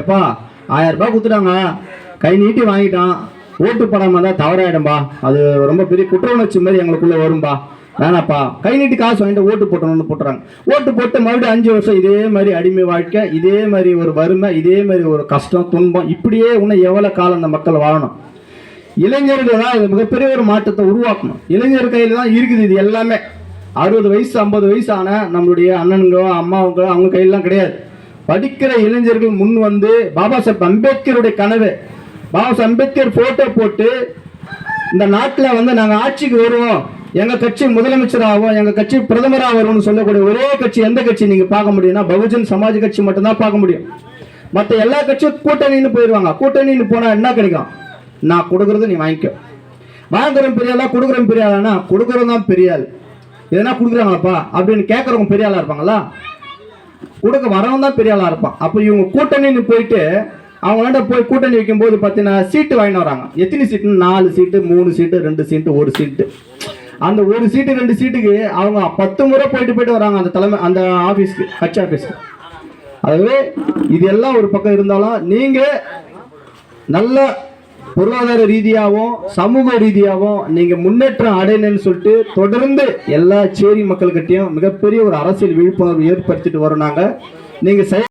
எப்பா ஆயிரம் ரூபாய் கொடுத்துட்டாங்க. கை நீட்டி வாங்கிட்டான். ஓட்டு படாமல் இருந்தால் தவறாயிடும்பா. அது ரொம்ப பெரிய குற்ற உணர்ச்சி மாதிரி எங்களுக்குள்ளே வரும்பா. வேணாப்பா. கை நீட்டி காசு வாங்கிட்டு ஓட்டு போட்டணும்னு போட்டுறாங்க. ஓட்டு போட்டு மறுபடியும் அஞ்சு வருஷம் இதே மாதிரி அடிமை வாழ்க்கை இதே மாதிரி ஒரு வறுமை இதே மாதிரி ஒரு கஷ்டம் துன்பம் இப்படியே இன்னும் எவ்வளோ காலம் அந்த மக்கள் வாழணும்? இளைஞர்கள் தான் மிகப்பெரிய ஒரு மாற்றத்தை உருவாக்கணும். இளைஞர் கையில் தான் இருக்குது இது எல்லாமே. அறுபது வயசு ஐம்பது வயசு ஆன நம்மளுடைய அண்ணனுங்களோ அம்மாவுங்களோ அவங்க கையிலாம் கிடையாது. படிக்கிற இளைஞர்கள் முன் வந்து பாபா சாஹேப் அம்பேத்கருடைய கனவு. பாபா சாஹேப் அம்பேத்கர் போட்டோ போட்டு இந்த நாட்டில் வந்து நாங்கள் ஆட்சிக்கு வருவோம். எங்க கட்சி முதலமைச்சர் ஆகும் எங்க கட்சி பிரதமராக வரும்னு சொல்லக்கூடிய ஒரே கட்சி எந்த கட்சி நீங்க பார்க்க முடியும்னா பகுஜன் சமாஜ் கட்சி மட்டும்தான் பார்க்க முடியும். மற்ற எல்லா கட்சியும் கூட்டணின்னு போயிடுவாங்க கூட்டணின்னு போனா என்ன கிடைக்கும்? நான் கொடுக்கறது நீ வாங்கிக்கோ. வாங்குறோம் பெரிய ஆளா கொடுக்குறோம் பெரிய ஆளானா கொடுக்குறோம் தான் பெரிய ஆள் எதனா கொடுக்குறாங்களாப்பா அப்படின்னு கேட்கறவங்க பெரிய இருப்பாங்களா? கொடுக்க வரவன் தான் பெரிய ஆளாக இருப்பான். அப்போ இவங்க கூட்டணின்னு போயிட்டு அவங்களாண்ட போய் கூட்டணி வைக்கும்போது பார்த்தீங்கன்னா சீட்டு வாங்கிட்டு வராங்க. எத்தனை சீட்டு நாலு சீட்டு மூணு சீட்டு ரெண்டு சீட்டு ஒரு சீட்டு. அந்த ஒரு சீட்டு ரெண்டு சீட்டுக்கு அவங்க பத்து முறை போயிட்டு போயிட்டு வராங்க அந்த தலைமை அந்த ஆஃபீஸ்க்கு ஹச் ஆஃபீஸ்க்கு ஆகவே இது எல்லாம் ஒரு பக்கம் இருந்தாலும் நீங்கள் நல்ல பொருளாதார ரீதியாகவும் சமூக ரீதியாகவும் நீங்க முன்னேற்றம் அடையணும்னு சொல்லிட்டு தொடர்ந்து எல்லா சேரி மக்கள்கிட்டையும் மிகப்பெரிய ஒரு அரசியல் விழிப்புணர்வு ஏற்படுத்திட்டு வரோம் நாங்கள் நீங்க செயல்